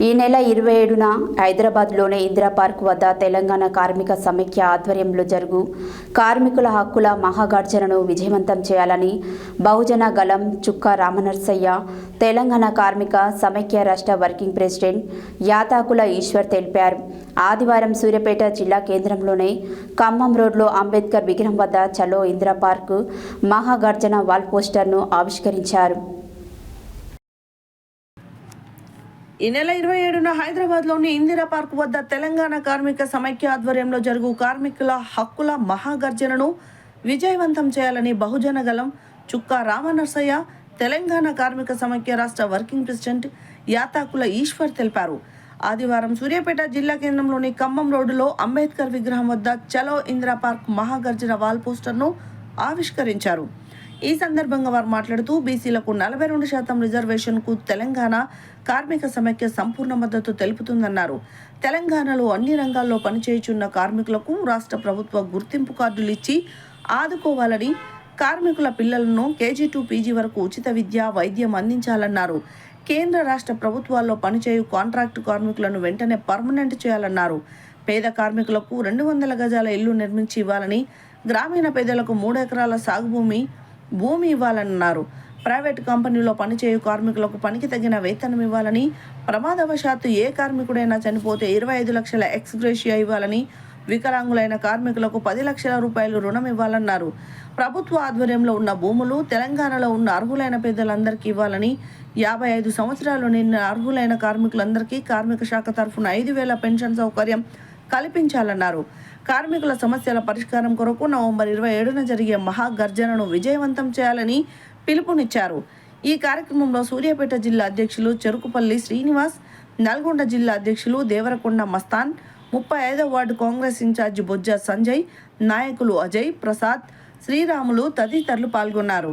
ఈ నెల ఇరవై ఏడున హైదరాబాద్లోని ఇందిరా పార్క్ వద్ద తెలంగాణ కార్మిక సమైక్య ఆధ్వర్యంలో జరుగు కార్మికుల హక్కుల మహాగర్జనను విజయవంతం చేయాలని బహుజన గలం చుక్క రామనర్సయ్య తెలంగాణ కార్మిక సమైక్య రాష్ట్ర వర్కింగ్ ప్రెసిడెంట్ యాతాకుల ఈశ్వర్ తెలిపారు. ఆదివారం సూర్యాపేట జిల్లా కేంద్రంలోని ఖమ్మం రోడ్లో అంబేద్కర్ విగ్రహం వద్ద చలో ఇందిరా పార్క్ మహాగర్జన వాల్ పోస్టర్ను ఆవిష్కరించారు. ఈ నెల ఇరవై ఏడున హైదరాబాద్లోని ఇందిరా పార్క్ వద్ద తెలంగాణ కార్మిక సమైక్య ఆధ్వర్యంలో జరుగు కార్మికుల హక్కుల మహాగర్జనను విజయవంతం చేయాలని బహుజన గలం చుక్కా రామనర్సయ్య తెలంగాణ కార్మిక సమైక్య రాష్ట్ర వర్కింగ్ ప్రెసిడెంట్ యాతాకుల ఈశ్వర్ తెలిపారు. ఆదివారం సూర్యాపేట జిల్లా కేంద్రంలోని ఖమ్మం రోడ్డులో అంబేద్కర్ విగ్రహం వద్ద చలో ఇందిరా పార్క్ మహాగర్జన వాల్ పోస్టర్ను ఆవిష్కరించారు. ఈ సందర్భంగా వారు మాట్లాడుతూ బీసీలకు నలభై రెండు శాతం రిజర్వేషన్కు తెలంగాణ కార్మిక సమైక్య సంపూర్ణ మద్దతు తెలుపుతుందన్నారు. తెలంగాణలో అన్ని రంగాల్లో పనిచేయుచున్న కార్మికులకు రాష్ట్ర ప్రభుత్వ గుర్తింపు కార్డులు ఇచ్చి ఆదుకోవాలని కార్మికుల పిల్లలను కేజీ టు పీజీ వరకు ఉచిత విద్య వైద్యం అందించాలన్నారు. కేంద్ర రాష్ట్ర ప్రభుత్వాల్లో పనిచేయు కాంట్రాక్టు కార్మికులను వెంటనే పర్మనెంట్ చేయాలన్నారు. పేద కార్మికులకు రెండు వందల గజాల ఇల్లు నిర్మించి ఇవ్వాలని గ్రామీణ పేదలకు మూడు ఎకరాల సాగు భూమి భూమి ఇవ్వాలన్నారు. ప్రైవేట్ కంపెనీలో పనిచేయు కార్మికులకు పనికి తగిన వేతనం ఇవ్వాలని ప్రమాదవశాత్తు ఏ కార్మికుడైనా చనిపోతే ఇరవై ఐదు లక్షల ఎక్స్గ్రేషియా ఇవ్వాలని వికలాంగులైన కార్మికులకు పది లక్షల రూపాయలు రుణం ఇవ్వాలన్నారు. ప్రభుత్వ ఆధ్వర్యంలో ఉన్న భూములు తెలంగాణలో ఉన్న అర్హులైన పేదలందరికీ ఇవ్వాలని యాభై ఐదు సంవత్సరాలు నిన్న అర్హులైన కార్మికులందరికీ కార్మిక శాఖ తరఫున ఐదు వేల పెన్షన్ సౌకర్యం కల్పించాలన్నారు. కార్మికుల సమస్యల పరిష్కారం కొరకు నవంబర్ ఇరవై ఏడున జరిగే మహాగర్జనను విజయవంతం చేయాలని పిలుపునిచ్చారు. ఈ కార్యక్రమంలో సూర్యాపేట జిల్లా అధ్యక్షులు చెరుకుపల్లి శ్రీనివాస్ నల్గొండ జిల్లా అధ్యక్షులు దేవరకొండ మస్తాన్ ముప్పై ఐదవ వార్డు కాంగ్రెస్ ఇన్ఛార్జ్ బొజ్జ సంజయ్ నాయకులు అజయ్ ప్రసాద్ శ్రీరాములు తదితరులు పాల్గొన్నారు.